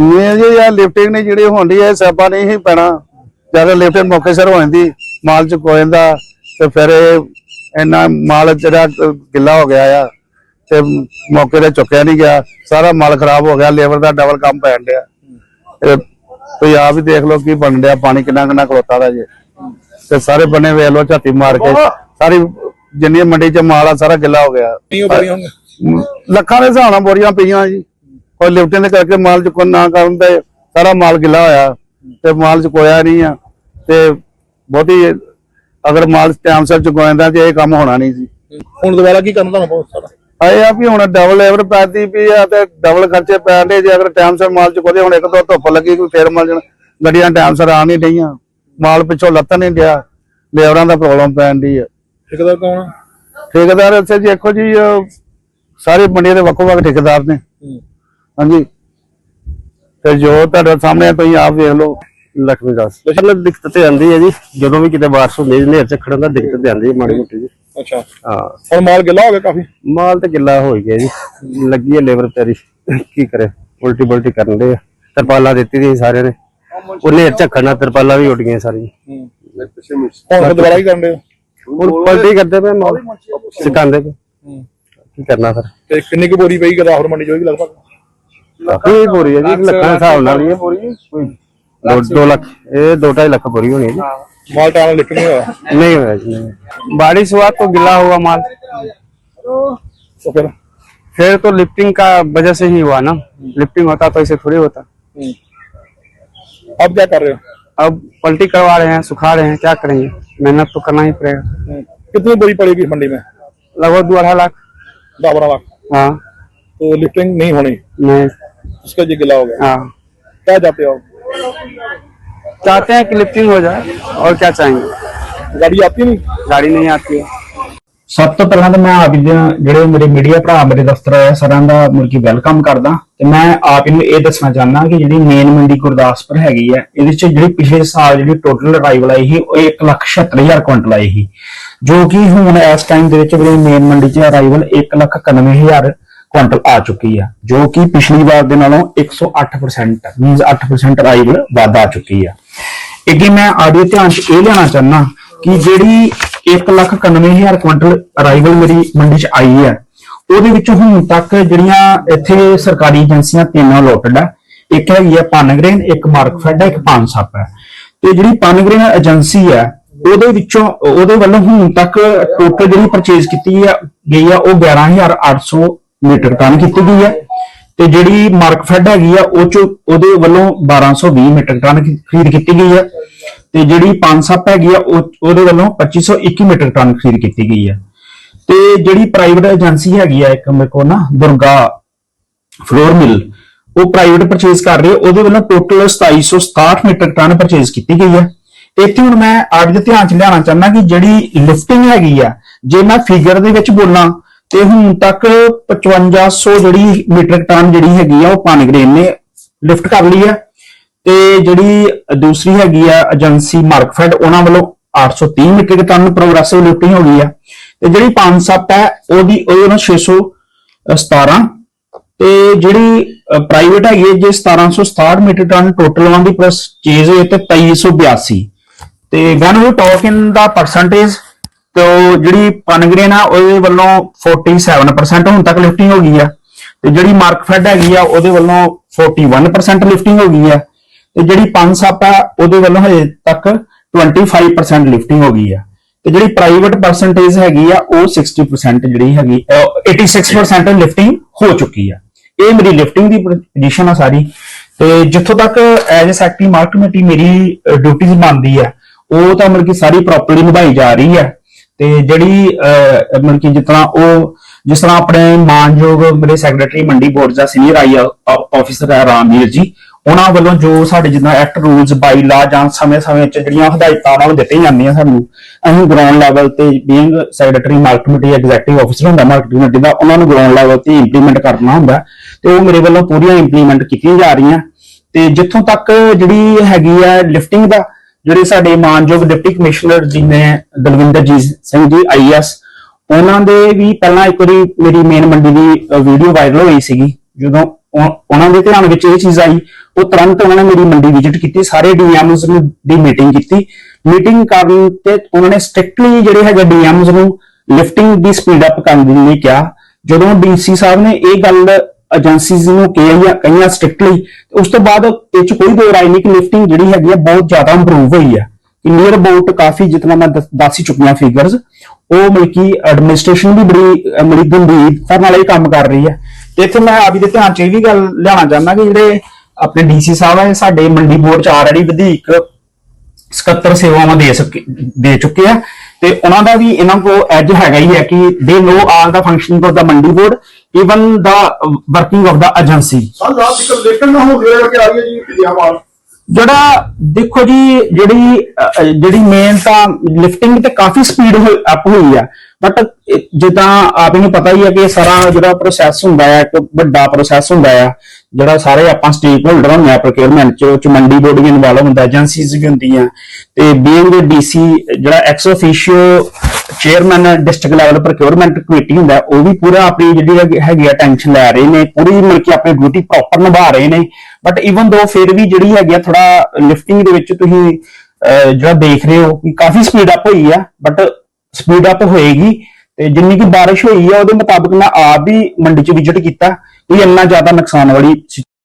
ਇਹ ਜੀ ਯਾਰ ਲਿਫਟਿੰਗ ਨੇ ਜਿਹੜੀ ਹੁੰਦੀ ਹੈ ਸੈਪਾ ਨਹੀਂ ਹੀ ਪੈਣਾ। ਜਦ ਲਿਫਟਿੰਗ ਮੌਕੇ ਸਿਰ ਹੋ ਜਾਂਦੀ ਮਾਲ ਚ ਕੋ ਜਾਂਦਾ ਤੇ ਫਿਰ ਇੰਨਾ ਮਾਲ ਜਿਹੜਾ ਗਿੱਲਾ ਹੋ ਗਿਆ ਆ ਤੇ ਮੌਕੇ ਤੇ ਚੁੱਕਿਆ ਨਹੀਂ ਗਿਆ। ਸਾਰਾ ਮਾਲ ਖਰਾਬ ਹੋ ਗਿਆ ਲੇਬਰ ਦਾ ਡਬਲ ਕੰਮ ਪੈਣ ਡਿਆ। ਇਹ ਤੁਸੀਂ ਆਪ ਹੀ ਦੇਖ ਲਓ ਕੀ ਬਣ ਡਿਆ ਪਾਣੀ ਕਿੰਨਾ ਕਿੰਨਾ ਖਲੋਤਾ ਦਾ ਜੇ। ਤੇ ਸਾਰੇ ਬੰਨੇ ਵੇਖ ਲਓ ਝਾਤੀ ਮਾਰ ਕੇ ਸਾਰੀ ਜਿੰਨੀ ਮੰਡੀ ਚ ਮਾਲ ਆ ਸਾਰਾ ਗਿੱਲਾ ਹੋ ਗਿਆ। ਲੱਖਾਂ ਦੇ ਹਿਸਾਬ ਨਾਲ ਬੋਰੀਆਂ ਪਈਆਂ ਜੀ। ਕੋਈ ਲਿਫਟਿੰਗ ਦੇ ਕਰਕੇ ਮਾਲ ਚ ਕੋਈ ਨਾ ਕਰਨ ਤੇ ਸਾਰਾ ਮਾਲ ਗਿੱਲਾ ਹੋਇਆ ਤੇ ਮਾਲ ਚ ਕੋਇਆ ਨਹੀਂ ਆ। ਤੇ ਬਹੁਤੀ ਅਗਰ ਮਾਲ ਟਾਈਮ ਸਿਰ ਚੁਕਾਉਂਦਾ ਤੇ ਇਹ ਕੰਮ ਹੋਣਾ ਨਹੀਂ ਸੀ। ਹੁਣ ਦੁਬਾਰਾ ਕੀ ਕਰਨਾ ਤੁਹਾਨੂੰ ਬਹੁਤ ਸਾਰਾ? ਆਏ ਆ ਵੀ ਹੁਣ ਡਬਲ ਲੇਬਰ ਪੈਦੀ ਵੀ ਆ ਤੇ ਡਬਲ ਖਰਚੇ ਪੈਣਦੇ ਜੇ ਅਗਰ ਟਾਈਮ ਸਿਰ ਮਾਲ ਚੁਕਾਉਂਦੇ ਹੁਣ ਇੱਕ ਦੋ ਧੁੱਪ ਲੱਗੀ ਕੋਈ ਫੇਰ ਮਾਲ ਜਣ ਗੱਡੀਆਂ ਟਾਈਮ ਸਿਰ ਆ ਨਹੀਂ ਡਈਆਂ ਮਾਲ ਪਿੱਛੋਂ ਲੱਤਣ ਨਹੀਂ ਡਿਆ ਲੇਬਰਾਂ ਦਾ ਪ੍ਰੋਬਲਮ ਪੈਣ ਦੀ ਆ। ਠੇਕੇਦਾਰ ਕੌਣ? ਠੇਕੇਦਾਰ ਇੱਥੇ ਜੀ ਦੇਖੋ ਜੀ ਸਾਰੇ ਮੰਡੀਆਂ ਦੇ ਵੱਖੋ ਵੱਖ ਠੇਕੇਦਾਰ ਨੇ। ਹਾਂਜੀ। ਤੇ ਜੋ ਤੁਹਾਡੇ ਸਾਹਮਣੇ ਆ, ਤੁਸੀਂ ਆਪ ਵੇਖ ਲਓ ਲక్ష్ਮੀ ਦਾਸ। ਮਤਲਬ ਦਿੱਕਤ ਤੇ ਆਂਦੀ ਹੈ ਜੀ ਜਦੋਂ ਵੀ ਕਿਤੇ ਬਾਰਿਸ਼ ਹੁੰਦੀ ਹੈ ਨੇਰ ਚ ਖੜਨ ਦਾ ਦਿੱਕਤ ਤੇ ਆਂਦੀ ਹੈ ਮਾੜੀ ਮੋਟੀ ਜੀ। ਅੱਛਾ। ਹਾਂ। ਹੁਣ ਮਾਲ ਗਿੱਲਾ ਹੋ ਗਿਆ ਕਾਫੀ? ਮਾਲ ਤੇ ਗਿੱਲਾ ਹੋ ਹੀ ਗਿਆ ਜੀ। ਲੱਗੀ ਹੈ ਲੇਬਰ ਤੇਰੀ ਕੀ ਕਰੇ? ਉਲਟੀ ਬੁਲਟੀ ਕਰਨ ਦੇ ਤਰਪਾਲਾਂ ਦਿੱਤੀ ਦੀ ਸਾਰਿਆਂ ਨੇ। ਉਹ ਨੇਰ ਝੱਖਣਾ ਤਰਪਾਲਾਂ ਵੀ ਉੱਡ ਗਈਆਂ ਸਾਰੀਆਂ। ਹੁਣ ਦੁਬਾਰਾ ਕੀ ਕਰਨ ਦੇ ਹੁਣ ਪਲਟੀ ਕਰਦੇ ਪਏ ਮਾਲ। ਸਿਕਾਉਂਦੇ ਪਏ। ਕੀ ਕਰਨਾ ਫਿਰ? ਤੇ ਕਿੰਨੀ ਕੁ ਬੋਰੀ ਪਈ ਗਦਾਹਰ ਮੰਡੀ ਚੋਂ ਲਗਭਗ? ਕਾਫੀ ਬੋਰੀ ਹੈ ਜੀ ਲੱਖਾਂ ਦੇ ਹਿਸਾਬ ਨਾਲ ਹੀ ਹੈ ਬੋਰੀ ਕੋਈ 2 ਲੱਖ ਇਹ 2.5 ਲੱਖ ਬੋਰੀ ਹੋਣੀ ਹੈ ਜੀ ਮਾਲ ਟਾਣਾ ਲਿਖ ਨਹੀਂ ਹੋਇਆ ਨਹੀਂ ਹੋਇਆ ਜੀ ਨਹੀਂ बारिश हुआ तो गिला हुआ माल तो फिर फिर तो लिफ्टिंग का वजह से ही हुआ ना लिफ्टिंग होता तो ऐसे थोड़ी होता हम्म। अब क्या कर रहे हो अब पलटी करवा रहे हैं सुखा रहे हैं क्या करेंगे मेहनत तो करना ही पड़ेगा हम्म। कितनी बोरी पड़ेगी मंडी में लगभग दो अढ़ाई लाख दस बारह लाख हाँ तो लिफ्टिंग नहीं होनी नहीं उसका जी गिला हो गया हाँ क्या चाहते हो आप? चाहते हैं कि लिफ्टिंग हो जाए और क्या चाहेंगे गाड़ी आती नहीं गाड़ी नहीं आती है ਸਭ ਤੋਂ ਪਹਿਲਾਂ ਤਾਂ ਮੈਂ ਆਪ ਜੀ ਦੇ ਜਿਹੜੇ ਮੇਰੇ ਮੀਡੀਆ ਭਰਾ ਮੇਰੇ ਦਫ਼ਤਰ ਆਏ ਆ, ਸਾਰਿਆਂ ਦਾ ਮੁਰਗੀ ਵੈਲਕਮ ਕਰਦਾ ਤੇ ਮੈਂ ਆਪ ਨੂੰ ਇਹ ਦੱਸਣਾ ਚਾਹੁੰਦਾ ਕਿ ਜਿਹੜੀ ਮੇਨ ਮੰਡੀ ਗੁਰਦਾਸਪੁਰ ਹੈਗੀ ਹੈ ਇਹਦੇ ਚ ਜਿਹੜੀ ਪਿਛਲੇ ਸਾਲ ਜਿਹੜੀ ਟੋਟਲ ਅਰਾਈਵਲ ਆਈ ਸੀ ਉਹ 176000 ਕੁਇੰਟਲ ਆਈ ਸੀ ਜੋ ਕਿ ਹੁਣ ਇਸ ਟਾਈਮ ਦੇ ਵਿੱਚ ਜਿਹੜੀ ਮੇਨ ਮੰਡੀ ਚ ਅਰਾਈਵਲ 191000 ਕੁਇੰਟਲ ਆ ਚੁੱਕੀ ਆ, ਜੋ ਕਿ ਪਿਛਲੀ ਵਾਰ ਦੇ ਨਾਲੋਂ 108% ਮੀਨਸ 8% ਅਰਾਈਵਲ ਵੱਧ ਆ ਚੁੱਕੀ ਆ। ਅੱਗੇ ਮੈਂ ਆਡੀਓ ਧਿਆਨ ਚ ਇਹ ਲੈਣਾ ਚਾਹੁੰਦਾ ਕਿ ਜਿਹੜੀ 191000 ਕੁਇੰਟਲ ਅਰਾਈਵਲ ਮੇਰੀ ਮੰਡੀ ਚ ਆਈ ਹੈ, ਉਹਦੇ ਵਿੱਚੋਂ ਹੁਣ ਤੱਕ ਜਿਹੜੀਆਂ ਇੱਥੇ ਸਰਕਾਰੀ ਏਜੰਸੀਆਂ ਤਿੰਨ ਅਲੋਟਡ ਹੈ ਇੱਕ ਹੈਗੀ ਹੈ ਪਾਨਗ੍ਰੇਨ ਇੱਕ ਮਾਰਕਫੈਡ ਹੈ ਇੱਕ ਪਾਨਸੱਪ ਹੈ ਤੇ ਜਿਹੜੀ ਪਾਨਗ੍ਰੇਨ ਏਜੰਸੀ ਹੈ ਉਹਦੇ ਵਿੱਚੋਂ, ਉਹਦੇ ਵੱਲੋਂ ਹੁਣ ਤੱਕ ਟੋਟਲ ਜਿਹੜੀ ਪਰਚੇਜ਼ ਕੀਤੀ ਹੈ ਗਈ ਆ, ਉਹ 11800 ਮੀਟਰ ਟਨ ਕੀਤੀ ਗਈ ਹੈ ਤੇ ਜਿਹੜੀ ਮਾਰਕਫੈਡ ਹੈਗੀ ਆ, ਉਹ ਚ ਉਹਦੇ ਵੱਲੋਂ 1220 ਮੀਟਰ ਟਨ ਖਰੀਦ ਕੀਤੀ ਗਈ ਹੈ ਤੇ ਜਿਹੜੀ ਪਾਨਸੱਪ ਹੈਗੀ ਆ, ਉਹ, ਉਹਦੇ ਵੱਲੋਂ 2521 ਮੀਟਰ ਟਨ ਖਰੀਦ ਕੀਤੀ ਗਈ ਹੈ। ਤੇ ਜਿਹੜੀ ਪ੍ਰਾਈਵੇਟ ਏਜੰਸੀ ਹੈਗੀ ਆ, ਇੱਕ ਮੇਰੇ ਕੋਲ ਨਾ ਦੁਰਗਾ ਫਲੋਰ ਮਿਲ, ਉਹ ਪ੍ਰਾਈਵੇਟ ਪਰਚੇਸ ਕਰ ਰਹੇ ਉਹਦੇ ਵੱਲੋਂ ਟੋਟਲ 2767 ਮੀਟਰ ਟਨ ਪਰਚੇਸ ਕੀਤੀ ਗਈ ਹੈ। ਇੱਥੇ ਹੁਣ ਮੈਂ ਅੱਜ ਦੇ ਧਿਆਨ ਚ ਲਿਆਉਣਾ ਚਾਹੁੰਦਾ ਕਿ ਜਿਹੜੀ ਲਿਫਟਿੰਗ ਹੈਗੀ ਆ, ਜੇ ਮੈਂ ਫਿਗਰ ਦੇ ਵਿੱਚ ਬੋਲਾਂ ਤੇ ਹੁਣ ਤੱਕ 5500 ਜਿਹੜੀ ਮੀਟਰ ਟਨ ਜਿਹੜੀ ਹੈਗੀ ਆ, ਉਹ ਪਾਨਗ੍ਰੇਨ ਨੇ ਲਿਫਟ ਕਰ ਲਈ ਹੈ ਤੇ ਜਿਹੜੀ ਦੂਸਰੀ ਹੈਗੀ ਆ, ਏਜੰਸੀ ਮਾਰਕਫੈਡ, ਉਹਨਾਂ ਵੱਲੋਂ 830 ਮੀਟਰ ਟਨ ਪ੍ਰੋਗਰੈਸਿਵ ਲਿਫਟਿੰਗ ਹੋ ਗਈ ਆ। ਤੇ ਜਿਹੜੀ 5-7 ਹੈ, ਉਹਦੀ ਉਹਦੇ ਨਾਲ 617 ਤੇ ਜਿਹੜੀ ਪ੍ਰਾਈਵੇਟ ਹੈਗੀ ਹੈ ਜੇ 1767 ਮੀਟਰ ਟਨ ਟੋਟਲ ਉਹਨਾਂ ਦੀ ਪਰਚੇਜ਼ ਹੋਏ ਤੇ 2382 ਤੇ ਵੈਨ ਵੀ ਟਾਕ ਇਨ ਦਾ ਪਰਸੈਂਟੇਜ ਤੇ ਉਹ ਜਿਹੜੀ ਪਨਗ੍ਰੇਨ ਆ ਉਹਦੇ ਵੱਲੋਂ 47% ਹੁਣ ਤੱਕ ਲਿਫਟਿੰਗ ਹੋ ਗਈ ਆ। ਤੇ ਜਿਹੜੀ ਮਾਰਕਫੈਡ ਹੈਗੀ ਆ, ਉਹਦੇ ਵੱਲੋਂ 41% ਲਿਫਟਿੰਗ ਹੋ ਗਈ ਆ। ਤੇ ਜਿਹੜੀ ਪੰਜ ਆ, ਉਹਦੇ ਵੱਲੋਂ ਹਜੇ ਤੱਕ 25% ਲਿਫਟਿੰਗ ਹੋ ਗਈ ਆ। ਤੇ ਜਿਹੜੀ ਪ੍ਰਾਈਵੇਟ ਪਰਸੈਂਟੇਜ ਹੈਗੀ ਆ, ਉਹ 60% ਜਿਹੜੀ ਹੈਗੀ, ਅਹ 86% ਲਿਫਟਿੰਗ ਹੋ ਚੁੱਕੀ ਆ। ਇਹ ਮੇਰੀ ਲਿਫਟਿੰਗ ਦੀ ਪੋਜੀਸ਼ਨ ਆ ਸਾਰੀ। ਤੇ ਜਿੱਥੋਂ ਤੱਕ as a secretary market committee ਮੇਰੀ ਡਿਊਟੀਜ਼ ਬਣਦੀ ਆ, ਉਹ ਤਾਂ ਮਤਲਬ ਕਿ ਸਾਰੀ ਪ੍ਰੋਪਰਲੀ ਨਿਭਾਈ ਜਾ ਰਹੀ ਹੈ ਤੇ ਜਿਹੜੀ ਮਤਲਬ ਕਿ ਜਿਸ ਤਰ੍ਹਾਂ ਉਹ, ਜਿਸ ਤਰ੍ਹਾਂ ਆਪਣੇ ਮਾਨਯੋਗ ਮੇਰੇ ਸੈਕਟਰੀ ਮੰਡੀ ਬੋਰਡ ਦਾ ਸੀਨੀਅਰ ਆਈ ਆਫੀਸਰ ਹੈ ਰਾਮਵੀਰ ਜੀ, ਉਹਨਾਂ ਵੱਲੋਂ ਜੋ ਸਾਡੇ ਜਿੱਦਾਂ ਐਕਟ ਰੂਲਸ ਬਾਈ ਲਾ ਜਾਂ ਸਮੇਂ-ਸਮੇਂ ਚ ਜਿਹੜੀਆਂ ਹਦਾਇਤਾਂ ਉਹਨਾਂ ਨੂੰ ਦਿੱਤੀਆਂ ਜਾਂਦੀਆਂ ਸਾਨੂੰ, ਅਸੀਂ ਗਰਾਊਂਡ ਲੈਵਲ ਤੇ being secretary market committee executive officer ਹੁੰਦਾ ਮਾਰਕੀਟ ਕਮੇਟੀ ਦਾ, ਉਹਨਾਂ ਨੂੰ ਗਰਾਊਂਡ ਲੈਵਲ ਤੇ ਇੰਪਲੀਮੈਂਟ ਕਰਨਾ ਹੁੰਦਾ, ਤੇ ਉਹ ਮੇਰੇ ਵੱਲੋਂ ਪੂਰੀਆਂ ਇੰਪਲੀਮੈਂਟ ਕੀਤੀਆਂ ਜਾ ਰਹੀਆਂ, ਤੇ ਜਿੱਥੋਂ ਤੱਕ ਜਿਹੜੀ ਹੈਗੀ ਆ ਲਿਫਟਿੰਗ ਦਾ ਜਿਹੜੇ ਸਾਡੇ ਮਾਨਯੋਗ ਡਿਪਟੀ ਕਮਿਸ਼ਨਰ ਜੀ ਨੇ, ਦਲਵਿੰਦਰ ਜੀ ਸਿੰਘ ਜੀ ਆਈਐਸ ਉਹਨਾਂ ਦੇ ਵੀ ਪਹਿਲਾਂ ਇੱਕ ਵਾਰੀ ਮੇਰੀ ਮੇਨ ਮੰਡੀ ਦੀ ਵੀਡੀਓ ਵਾਇਰਲ ਹੋਈ ਸੀਗੀ। ਜਦੋਂ ਉਹਨਾਂ ਦੇ ਧਿਆਨ ਵਿੱਚ ਇਹ ਚੀਜ਼ ਆਈ, ਉਹ ਤੁਰੰਤ ਉਹਨਾਂ ਨੇ ਮੇਰੀ ਮੰਡੀ ਵਿਜ਼ਿਟ ਕੀਤੀ, ਸਾਰੇ ਡੀਐਮਸ ਦੀ ਮੀਟਿੰਗ ਕੀਤੀ। ਮੀਟਿੰਗ ਕਰਨ ਤੇ ਉਹਨਾਂ ਨੇ ਸਟ੍ਰਿਕਟਲੀ ਜਿਹੜੇ ਹੈਗੇ ਡੀਐਮਸ ਨੂੰ ਲਿਫਟਿੰਗ ਦੀ ਸਪੀਡ ਅਪ ਕਰਨ ਦੇ ਲਈ ਕਿਹਾ। ਜਦੋਂ ਡੀਸੀ ਸਾਹਿਬ ਨੇ ਇਹ ਗੱਲ ਏਜੰਸੀਜ਼ ਨੂੰ ਕਹੀ ਕਹੀਆਂ ਸਟ੍ਰਿਕਟਲੀ ਉਸ ਤੋਂ ਬਾਅਦ ਇਹ ਚ ਕੋਈ ਦੋ ਰਾਏ ਨਹੀਂ ਕਿ ਲਿਫਟਿੰਗ ਜਿਹੜੀ ਹੈਗੀ ਆ, ਬਹੁਤ ਜ਼ਿਆਦਾ ਇੰਪਰੂਵ ਹੋਈ ਹੈ ਨੀਅਰ ਅਬਾਊਟ ਕਾਫੀ ਜਿਤਨਾ ਮੈਂ ਦੱਸ- ਹੀ ਚੁੱਕੀਆਂ ਫਿਗਰਸ ਉਹ ਮਤਲਬ ਐਡਮਿਨਿਸਟ੍ਰੇਸ਼ਨ ਵੀ ਬੜੀ, ਅਹ ਬੜੀ ਗੰਭੀਰਤਾ ਨਾਲ ਇਹ ਕੰਮ ਕਰ ਰਹੀ ਹੈ ਤੇ ਇੱਥੇ ਮੈਂ ਆਪ ਜੀ ਦੇ ਧਿਆਨ ਚ ਇਹ ਵੀ ਗੱਲ ਲਿਆਉਣਾ ਚਾਹੁੰਦਾ ਕਿ ਜਿਹੜੇ ਆਪਣੇ ਡੀਸੀ ਸਾਹਿਬ ਹੈ ਸਾਡੇ ਮੰਡੀ ਬੋਰਡ ਚ ਆਲਰੇਡੀ ਵਧੇਕ 77 ਸੇਵਾਵਾਂ ਦੇ ਸਕੇ, ਦੇ ਚੁੱਕੇ ਆ। ਤੇ ਉਹਨਾਂ ਦਾ ਵੀ ਇਹਨਾਂ ਕੋ ਐਜ ਹੈਗਾ ਹੀ ਹੈ ਕਿ ਦੇ ਨੋ ਆਲ ਦਾ ਫੰਕਸ਼ਨਿੰਗ ਆਫ ਦਾ ਮੰਡੀ ਬੋਰਡ ਇਵਨ ਦਾ ਵਰਕਿੰਗ ਆਫ ਦਾ ਏਜੰਸੀ ਸਰ ਰਾਤ ਤੱਕ ਲਿਫਟਿੰਗ ਨਾ ਹੋ ਗਿਆ ਕਿ ਆ ਰਹੀ ਹੈ ਜੀ ਪਿਆਵਾਲ ਜਿਹੜਾ ਦੇਖੋ ਜੀ, ਜਿਹੜੀ ਜਿਹੜੀ ਮੇਨ ਤਾਂ ਲਿਫਟਿੰਗ ਤੇ ਕਾਫੀ ਸਪੀਡ ਅਪ ਹੋਈ ਆ। ਬਟ ਜਿੱਦਾਂ ਆਪ ਨੂੰ ਪਤਾ ਹੀ ਹੈ ਕਿ ਇਹ ਸਾਰਾ ਜਿਹੜਾ ਪ੍ਰੋਸੈਸ ਹੁੰਦਾ ਆ, ਇੱਕ ਵੱਡਾ ਪ੍ਰੋਸੈਸ ਹੁੰਦਾ ਆ, ਜਿਹੜਾ ਸਾਰੇ ਆਪਾਂ ਸਟੇਕ ਹੋਲਡਰ ਹੁੰਦੇ ਆ ਪ੍ਰੋਕਿਉਰਮੈਂਟ ਚ ਚ ਮੰਡੀ ਬੋਰਡ ਵੀ ਇਨਵੋਲਵ ਹੁੰਦਾ ਏਜੰਸੀਜ਼ ਵੀ ਹੁੰਦੀਆਂ। ਤੇ ਬੀਇੰਗ ਡੀਸੀ ਜਿਹੜਾ ex officio chairman district level procurement committee ਹੁੰਦਾ, ਉਹ ਵੀ ਪੂਰਾ ਆਪਣੀ ਜਿਹੜੀ ਹੈਗੀ- ਆ ਟੈਨਸ਼ਨ ਲੈ ਰਹੇ ਨੇ, ਪੂਰੀ ਮਿਲ ਕੇ ਆਪਣੀ ਡਿਊਟੀ ਪ੍ਰੋਪਰ ਨਿਭਾ ਰਹੇ ਨੇ। ਬਟ ਇਵਨ ਦੋ ਫਿਰ ਵੀ ਜਿਹੜੀ ਹੈਗੀ ਆ ਥੋੜਾ ਲਿਫਟਿੰਗ ਦੇ ਵਿੱਚ ਤੁਸੀਂ ਜਿਹੜਾ ਦੇਖ ਰਹੇ ਹੋ ਕਿ ਕਾਫੀ ਸਪੀਡ ਅਪ ਹੋਈ ਆ ਬਟ ਸਪੀਡ ਅਪ ਹੋਏਗੀ। ਤੇ ਜਿੰਨੀ ਕਿ ਬਾਰਿਸ਼ ਹੋਈ ਆ, ਉਹਦੇ ਮੁਤਾਬਕ ਮੈਂ ਆਪ ਵੀ ਮੰਡੀ 'ਚ ਵਿਜ਼ਿਟ ਕੀਤਾ। ਕੋਈ ਇੰਨਾ ਜ਼ਿਆਦਾ ਨੁਕਸਾਨ ਵਾਲੀ